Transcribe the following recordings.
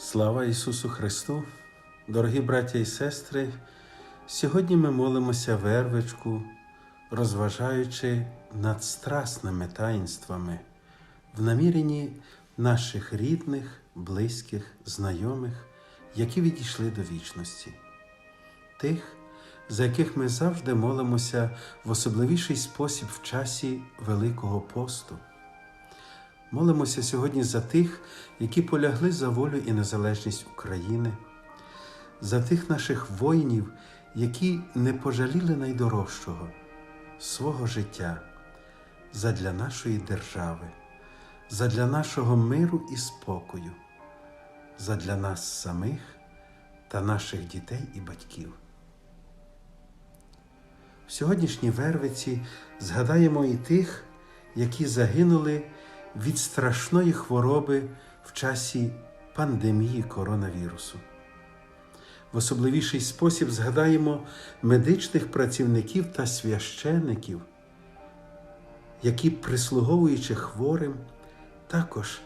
Слава Ісусу Христу! Дорогі браття і сестри! Сьогодні ми молимося вервичку, розважаючи над страсними таїнствами в наміренні наших рідних, близьких, знайомих, які відійшли до вічності, тих, за яких ми завжди молимося в особливіший спосіб в часі Великого посту. Молимося сьогодні за тих, які полягли за волю і незалежність України, за тих наших воїнів, які не пожаліли найдорожчого свого життя задля нашої держави, задля нашого миру і спокою, задля нас самих та наших дітей і батьків. В сьогоднішній Вервиці згадаємо і тих, які загинули від страшної хвороби в часі пандемії коронавірусу. В особливіший спосіб згадаємо медичних працівників та священиків, які, прислуговуючи хворим, також,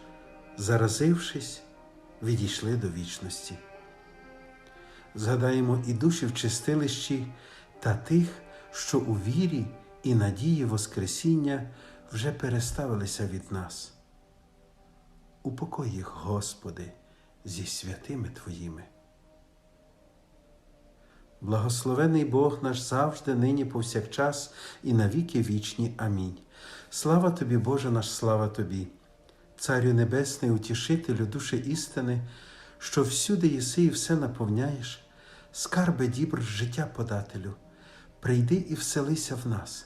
заразившись, відійшли до вічності. Згадаємо і душі в чистилищі та тих, що у вірі і надії Воскресіння вже переставилися від нас. Упокой їх, Господи, зі святими Твоїми. Благословений Бог наш завжди, нині повсякчас і навіки вічні. Амінь. Слава тобі, Боже наш, слава тобі, Царю Небесний, утішителю душі істини, що всюди єси і все наповняєш, скарби дібр життя подателю, прийди і вселися в нас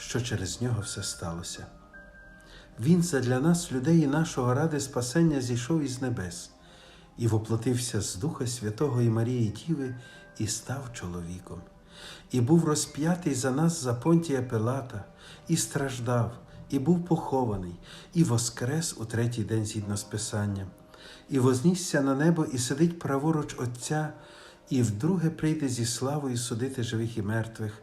що через нього все сталося. Він задля нас, людей і нашого ради спасення, зійшов із небес і воплотився з Духа Святого і Марії Діви і став чоловіком, і був розп'ятий за нас за понтія Пилата, і страждав, і був похований, і воскрес у третій день згідно з Писанням, і вознісся на небо, і сидить праворуч Отця, і вдруге прийде зі славою судити живих і мертвих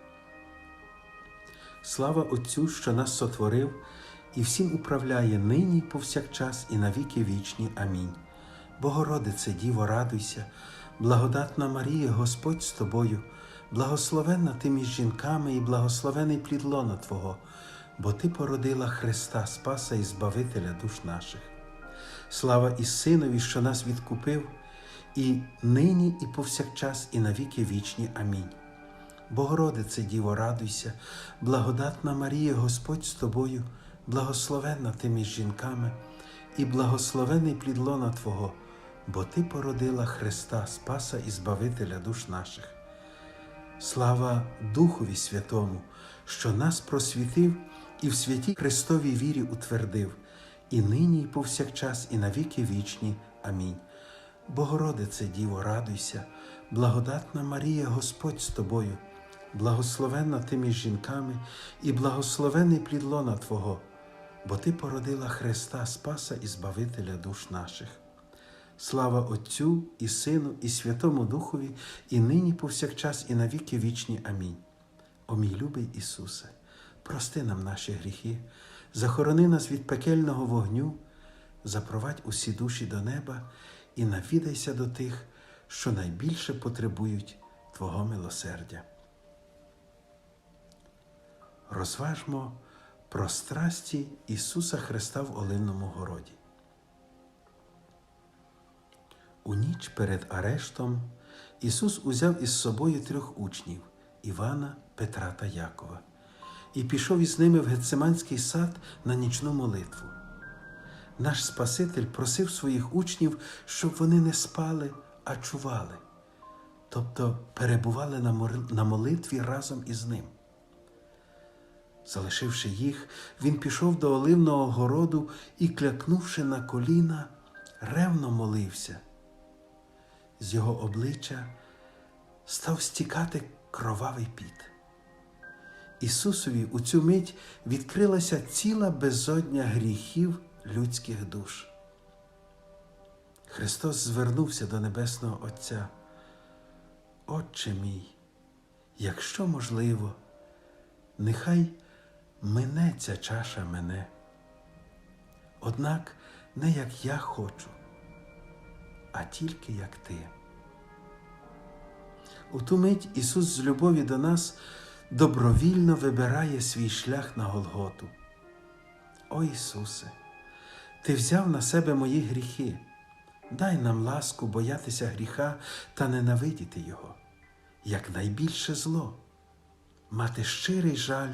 Слава Отцю, що нас сотворив і всім управляє нині повсякчас, і навіки вічні. Амінь. Богородице, Діво, радуйся, благодатна Марія, Господь з тобою, благословенна ти між жінками і благословений плід лона Твого, бо Ти породила Христа, Спаса і Збавителя душ наших. Слава і Синові, що нас відкупив, і нині, і повсякчас, і навіки вічні. Амінь. Богородице, Діво, радуйся, благодатна Марія, Господь з тобою, благословенна ти між жінками, і благословений плід лона Твого, бо Ти породила Христа, Спаса і Збавителя душ наших. Слава Духові Святому, що нас просвітив і в святій Христовій вірі утвердив, і нині, і повсякчас, і навіки вічні. Амінь. Богородице, Діво, радуйся, благодатна Марія, Господь з тобою благословенна ти між жінками, і благословений плід лона Твого, бо Ти породила Христа Спаса і Збавителя душ наших. Слава Отцю і Сину, і Святому Духові, і нині, повсякчас, і навіки вічні. Амінь. О мій любий Ісусе, прости нам наші гріхи, захорони нас від пекельного вогню, запровадь усі душі до неба і навідайся до тих, що найбільше потребують Твого милосердя розважмо про страсті Ісуса Христа в Оливному городі. У ніч перед арештом Ісус узяв із собою трьох учнів Івана, Петра та Якова, і пішов із ними в Гециманський сад на нічну молитву. Наш Спаситель просив своїх учнів, щоб вони не спали, а чували, тобто перебували на молитві разом із ним. Залишивши їх, він пішов до оливного городу і, клякнувши на коліна, ревно молився. З його обличчя став стікати кровавий піт. Ісусові у цю мить відкрилася ціла безодня гріхів людських душ. Христос звернувся до Небесного Отця. Отче мій, якщо можливо, нехай мине ця чаша мене. Однак не як я хочу, а тільки як ти. У ту мить Ісус з любові до нас добровільно вибирає свій шлях на Голготу. О Ісусе, Ти взяв на себе мої гріхи. Дай нам ласку боятися гріха та ненавидіти Його, як найбільше зло, мати щирий жаль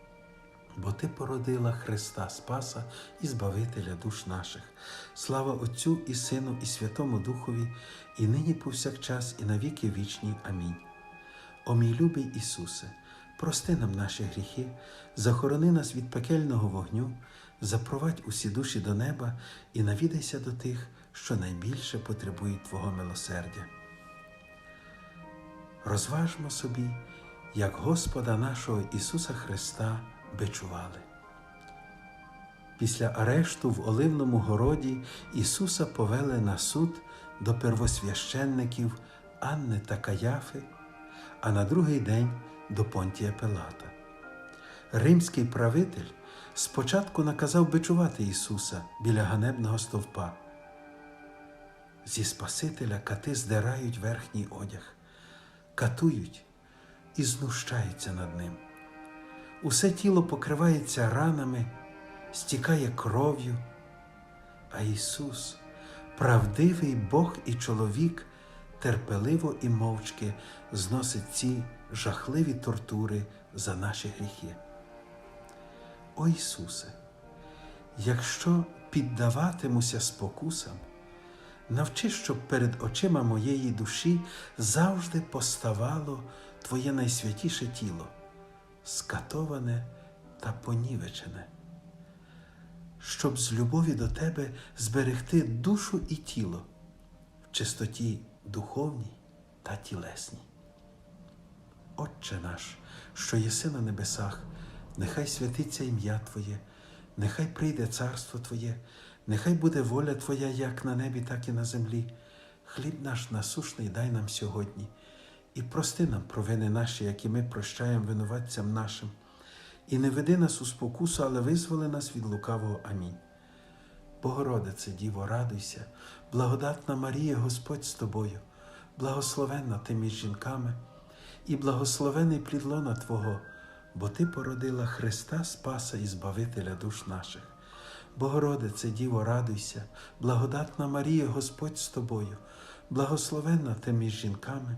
Бо Ти породила Христа Спаса і Збавителя душ наших. Слава Отцю і Сину, і Святому Духові, і нині повсякчас, і навіки вічні. Амінь. О мій любий Ісусе, прости нам наші гріхи, захорони нас від пекельного вогню, запровадь усі душі до неба і навідайся до тих, що найбільше потребують Твого милосердя. Розважмо собі, як Господа нашого Ісуса Христа бичували. Після арешту в Оливному городі Ісуса повели на суд до первосвященників Анни та Каяфи, а на другий день до Понтія Пилата. Римський правитель спочатку наказав бичувати Ісуса біля ганебного стовпа. Зі Спасителя кати здирають верхній одяг, катують і знущаються над ним. Усе тіло покривається ранами, стікає кров'ю. А Ісус, правдивий Бог і чоловік, терпеливо і мовчки зносить ці жахливі тортури за наші гріхи. О Ісусе, якщо піддаватимуся спокусам, навчи, щоб перед очима моєї душі завжди поставало Твоє найсвятіше тіло, скатоване та понівечене, щоб з любові до Тебе зберегти душу і тіло в чистоті духовній та тілесній. Отче наш, що єси на небесах, нехай святиться ім'я Твоє, нехай прийде царство Твоє, нехай буде воля Твоя як на небі, так і на землі. Хліб наш насушний дай нам сьогодні, і прости нам провини наші, які ми прощаємо винуватцям нашим. І не веди нас у спокусу, але визволи нас від лукавого. Амінь. Богородице, Діво, радуйся, благодатна Марія, Господь з тобою, благословенна ти між жінками, і благословений плід лона Твого, бо Ти породила Христа Спаса і Збавителя душ наших. Богородице, Діво, радуйся, благодатна Марія, Господь з тобою, благословенна ти між жінками,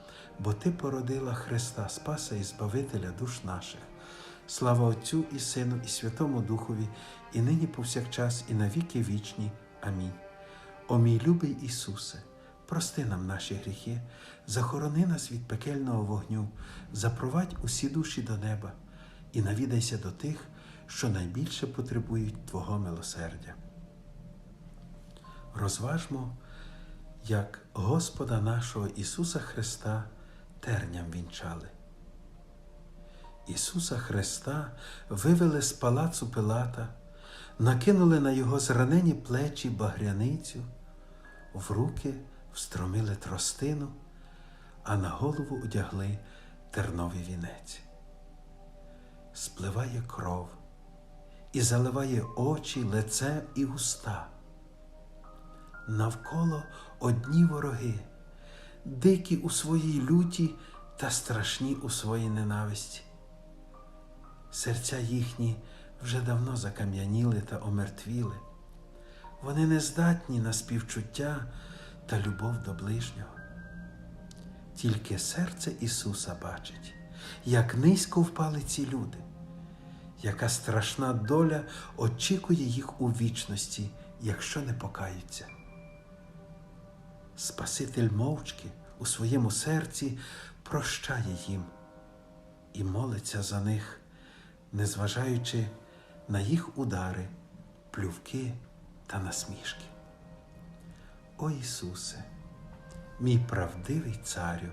бо Ти породила Христа, Спаса і Збавителя душ наших. Слава Отцю і Сину, і Святому Духові, і нині повсякчас, і на віки вічні. Амінь. О мій любий Ісусе, прости нам наші гріхи, захорони нас від пекельного вогню, запровадь усі душі до неба і навідайся до тих, що найбільше потребують Твого милосердя. Розважмо, як Господа нашого Ісуса Христа терням вінчали. Ісуса Христа вивели з палацу Пилата, накинули на його зранені плечі багряницю, в руки встромили тростину, а на голову одягли терновий вінець. Спливає кров і заливає очі, лице і уста. Навколо одні вороги, дикі у своїй люті та страшні у своїй ненависті. Серця їхні вже давно закам'яніли та омертвіли. Вони не здатні на співчуття та любов до ближнього. Тільки серце Ісуса бачить, як низько впали ці люди, яка страшна доля очікує їх у вічності, якщо не покаються. Спаситель мовчки у своєму серці прощає їм і молиться за них незважаючи на їх удари, плювки та насмішки. О Ісусе, мій правдивий Царю,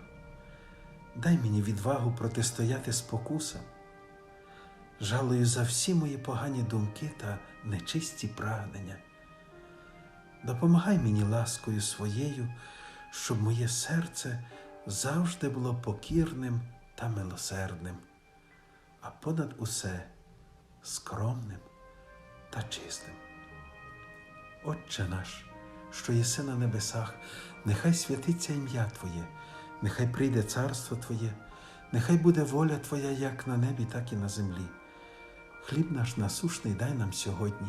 дай мені відвагу протистояти спокусам, жалую за всі мої погані думки та нечисті прагнення. Допомагай мені ласкою своєю, щоб моє серце завжди було покірним та милосердним, а понад усе скромним та чистим. Отче наш, що єси на небесах, нехай святиться ім'я Твоє, нехай прийде царство Твоє, нехай буде воля Твоя як на небі, так і на землі. Хліб наш насушний дай нам сьогодні,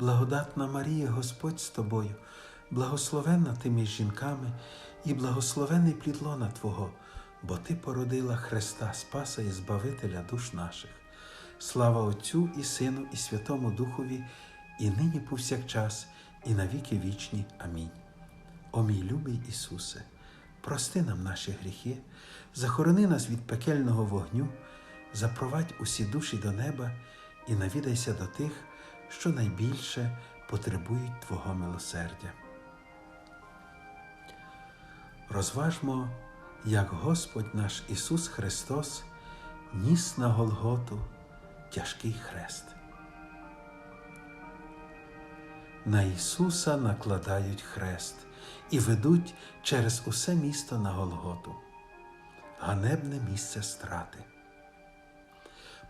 благодатна Марія, Господь з тобою, благословенна ти між жінками, і благословений плід лона Твого, бо Ти породила Христа Спаса і Збавителя душ наших. Слава Отцю і Сину, і Святому Духові, і нині повсякчас, і навіки вічні. Амінь. О мій любий Ісусе, прости нам наші гріхи, захорони нас від пекельного вогню, запровадь усі душі до неба і навідайся до тих, що найбільше потребують Твого милосердя. Розважмо, як Господь наш Ісус Христос ніс на Голготу тяжкий хрест. На Ісуса накладають хрест і ведуть через усе місто на Голготу, ганебне місце страти.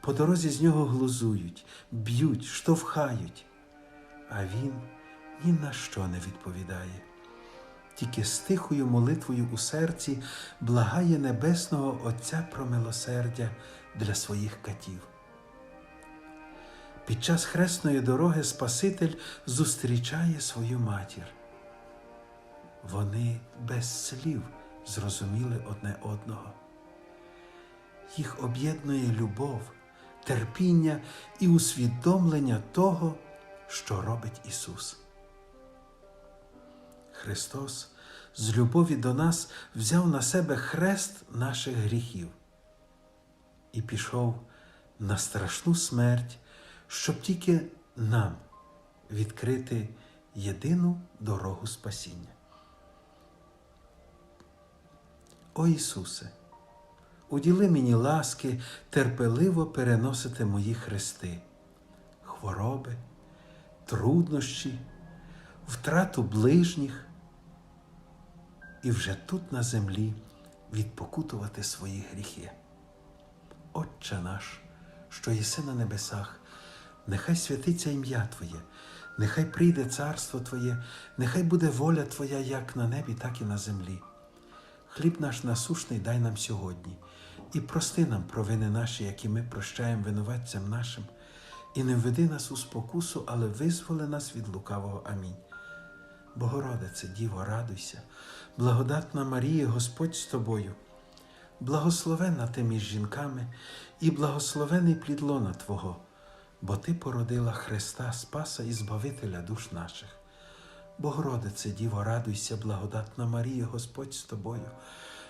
По дорозі з нього глузують, б'ють, штовхають, а він ні на що не відповідає, тільки з тихою молитвою у серці благає Небесного Отця про милосердя для своїх катів. Під час хресної дороги Спаситель зустрічає свою матір. Вони без слів зрозуміли одне одного. Їх об'єднує любов, терпіння і усвідомлення того, що робить Ісус. Христос з любові до нас взяв на себе хрест наших гріхів і пішов на страшну смерть щоб тільки нам відкрити єдину дорогу спасіння. О Ісусе, уділи мені ласки терпеливо переносити мої хрести, хвороби, труднощі, втрату ближніх і вже тут на землі відпокутувати свої гріхи. Отче наш, що єси на небесах, нехай святиться ім'я Твоє, нехай прийде царство Твоє, нехай буде воля Твоя як на небі, так і на землі. Хліб наш насушний дай нам сьогодні, і прости нам провини наші, які ми прощаємо винуватцям нашим, і не введи нас у спокусу, але визволи нас від лукавого. Амінь. Богородице, Діво, радуйся, благодатна Марія, Господь з тобою, благословенна ти між жінками, і благословений плід лона Твого, бо Ти породила Христа, Спаса і Збавителя душ наших. Богородице, Діво, радуйся, благодатна Марія, Господь з тобою,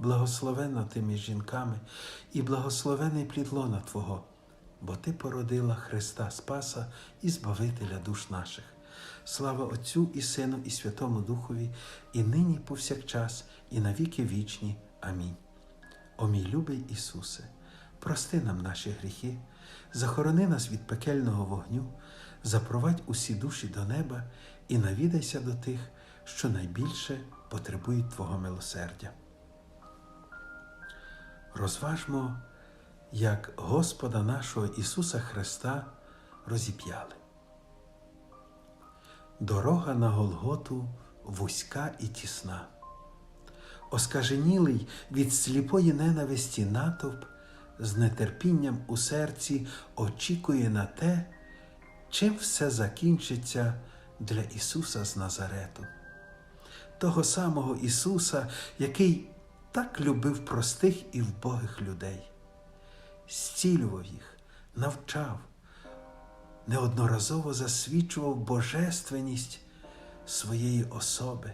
благословенна ти між жінками, і благословений плід лона Твого, бо Ти породила Христа Спаса і Збавителя душ наших. Слава Отцю і Сину, і Святому Духові, і нині, повсякчас, і навіки вічні. Амінь. О мій любий Ісусе, прости нам наші гріхи, захорони нас від пекельного вогню, запровадь усі душі до неба і навідайся до тих, що найбільше потребують Твого милосердя. Розважмо, як Господа нашого Ісуса Христа розіп'яли. Дорога на Голготу вузька і тісна. Оскаженілий від сліпої ненависті натовп з нетерпінням у серці очікує на те, чим все закінчиться для Ісуса з Назарету, того самого Ісуса, який так любив простих і вбогих людей, зцілював їх, навчав, неодноразово засвідчував божественність своєї особи.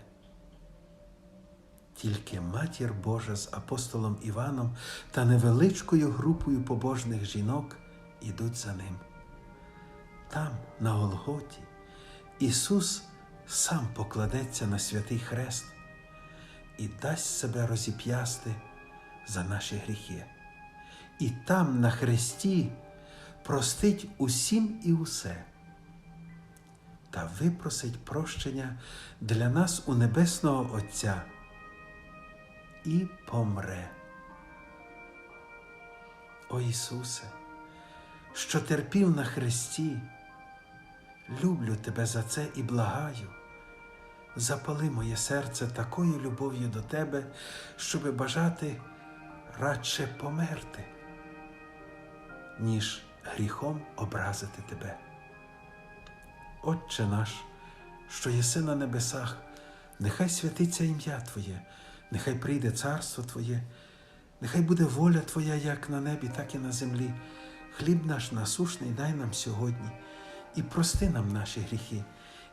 Тільки матір Божа з апостолом Іваном та невеличкою групою побожних жінок ідуть за ним. Там, на Голготі, Ісус сам покладеться на святий хрест і дасть себе розіп'ясти за наші гріхи. І там, на хресті, простить усім і усе та випросить прощення для нас у Небесного Отця і помре. О Ісусе, що терпів на хресті, люблю Тебе за це і благаю. Запали моє серце такою любов'ю до Тебе, щоби бажати радше померти, ніж гріхом образити тебе. Отче наш, що єси на небесах, нехай святиться ім'я Твоє, нехай прийде царство Твоє, нехай буде воля Твоя як на небі, так і на землі. Хліб наш насушний дай нам сьогодні і прости нам наші гріхи,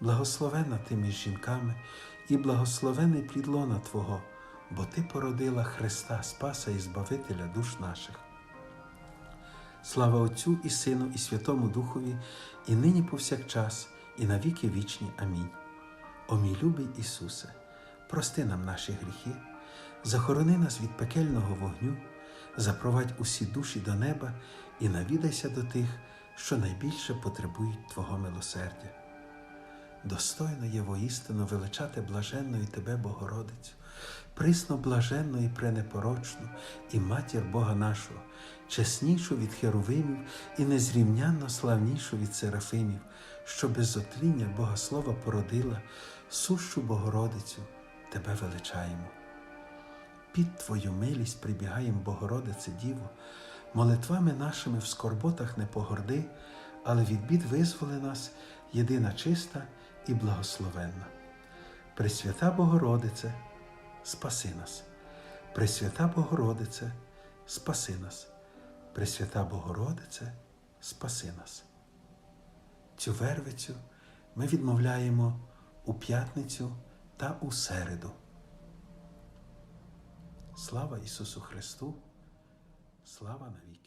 благословенна ти між жінками, і благословений плід лона Твого, бо Ти породила Христа Спаса і Збавителя душ наших. Слава Отцю і Сину, і Святому Духові, і нині повсякчас, і на віки вічні. Амінь. О мій любий Ісусе, прости нам наші гріхи, захорони нас від пекельного вогню, запровадь усі душі до неба і навідайся до тих, що найбільше потребують Твого милосердя. Достойно є воістину величати блаженною Тебе, Богородицю, присно блаженну і пренепорочну, і матір Бога нашого, чеснішу від херовимів і незрівнянно славнішу від серафимів, що без отління Бога Слова породила, сущу Богородицю, Тебе величаємо. Під Твою милість прибігаєм, Богородице Діво, молитвами нашими в скорботах не погорди, але від бід визволи нас єдина чиста і благословенна. Пресвята Богородице, спаси нас, Пресвята Богородице, спаси нас, Пресвята Богородице, спаси нас. Цю вервицю ми відмовляємо у п'ятницю та у середу. Слава Ісусу Христу, слава навіки!